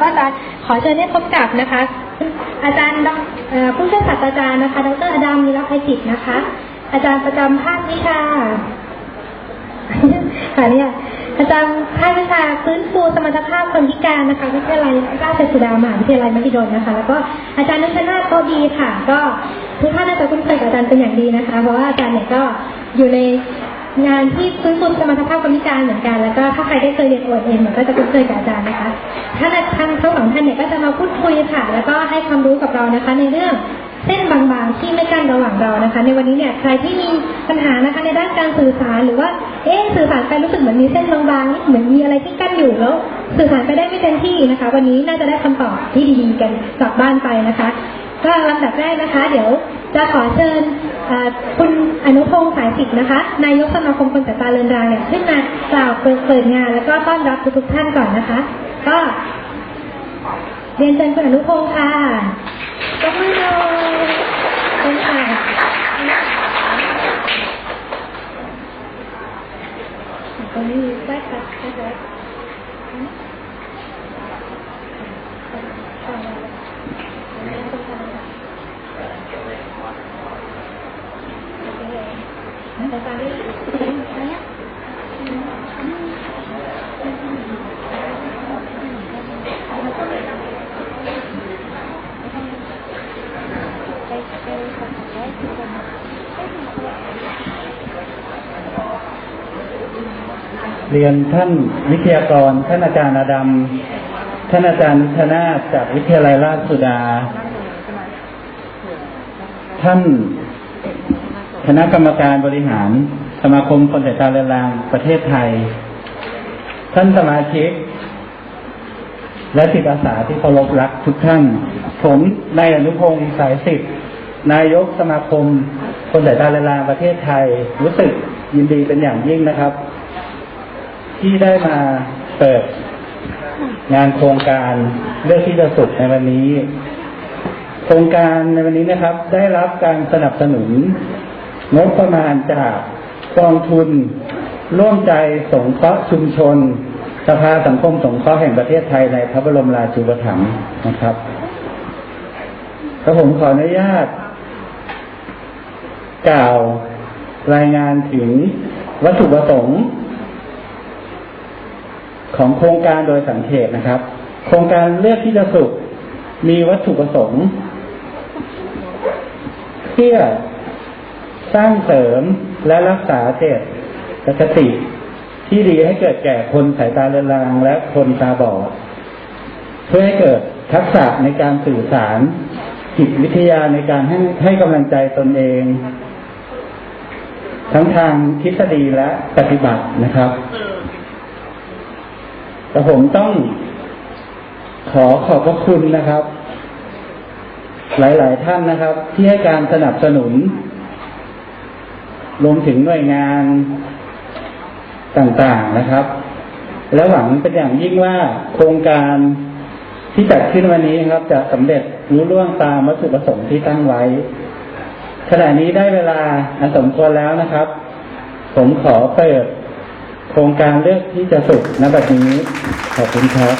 ก็จะขอเชิญให้พบกับนะคะ อาจารย์ผู้ช่วยศาสตราจารย์นะคะดรอดัมนิรภัยจิตนะคะ อาจารย์ประจำภาควิชาค่ะเนี่ยอาจารย์ภาควิชาฟื้นฟูสมรรถภาพคนพิการนะคะวิทยาลัยราชสุดามหาวิทยาลัยมหิดลนะคะ แล้วก็อาจารย์นุชนาถโตดีค่ะ ก็ทุกท่านน่าจะคุ้นเคยกับอาจารย์เป็นอย่างดีนะคะ เพราะว่าอาจารย์เนี่ยก็อยู่ใน งานที่ฟื้นฟูสมรรถภาพคนพิการเหมือนกัน แล้วก็ถ้าใครได้เคยเรียนโอเอ็นเนี่ยก็จะคุ้นเคยกับอาจารย์นะคะท่านท่านทั้งสองท่านเนี่ยก็จะมาพูดคุยค่ะ แล้วก็ให้ความรู้กับเรานะคะ ในเรื่องเส้นบางๆที่ไม่กั้นระหว่างเรานะคะ ในวันนี้เนี่ยใครที่มีปัญหานะคะในด้านการสื่อสารหรือว่าเอ๊ะสื่อสารไปรู้สึกเหมือนมีเส้นบางๆเหมือนมีอะไรที่กั้นอยู่แล้ว สื่อสารไปได้ไม่เต็มที่นะคะ วันนี้น่าจะได้คำตอบที่ดีๆกันกลับบ้านไปนะคะ ก็ลำดับแรกนะคะ เดี๋ยวจะขอเชิญคุณอนุพงศ์สายสิทธิ์นะคะ นายกสมาคมคนสายตาเรือนรางเนี่ยขึ้นมากล่าวเปิดงาน แล้วก็ต้อนรับทุกท่านก่อนนะคะ ก็เรียนเชิญคุณอนุพงศ์ค่ะยกมือหน่อยขอบคุณค่ะตรงนี้ได้ค่ะได้ค่ะอาจารย์ได้ เรียนท่านวิทยากร ท่านอาจารย์อาดัม ท่านอาจารย์นุชนาจากวิทยาลัยราชสุดา ท่าน คณะกรรมการบริหาร สมาคมคนสายตาเรือนรางประเทศไทย ท่านสมาชิก และจิตอาสาที่เคารพรักทุกท่าน ผมนายอนุพงศ์สายสิทธิ์นายกสมาคม คนสายตาเรือนรางประเทศไทย รู้สึกยินดีเป็นอย่างยิ่งนะครับ ที่ได้มาเปิดงานโครงการเลือกที่จะสุดในวันนี้ โครงการในวันนี้นะครับ ได้รับการสนับสนุน งบประมาณจากกองทุน ร่วมใจสงเคราะห์ชุมชน สภาสังคมสงเคราะห์แห่งประเทศไทยในพระบรมราชูปถัมภ์นะครับแล้วผมขออนุญาต กล่าวรายงานถึงวัตถุประสงค์ของโครงการโดยสังเขตนะครับ โครงการเลือกที่จะสุขมีวัตถุประสงค์เพื่อ สร้างเสริมและรักษาเจตคติที่ดีให้เกิดแก่คนสายตาเรือนรางและคนตาบอด เพื่อให้เกิดทักษะในการสื่อสารจิตวิทยาในการให้ให้กำลังใจตนเอง ทั้งทางทฤษฎีและปฏิบัตินะครับ แต่ผมต้องขอขอบพระคุณนะครับ หลาย ๆ ท่านนะครับ ที่ให้การสนับสนุน รวมถึงหน่วยงานต่างๆนะครับ และหวังเป็นอย่างยิ่งว่าโครงการที่จัดขึ้นวันนี้ครับ จะสำเร็จรู้ล่วงตามวัตถุประสงค์ที่ตั้งไว้ ขณะนี้ได้เวลาอันสมควรแล้วนะครับ ผมขอเปิดโครงการเลือกที่จะสุขณบัดนี้ขอบคุณครับ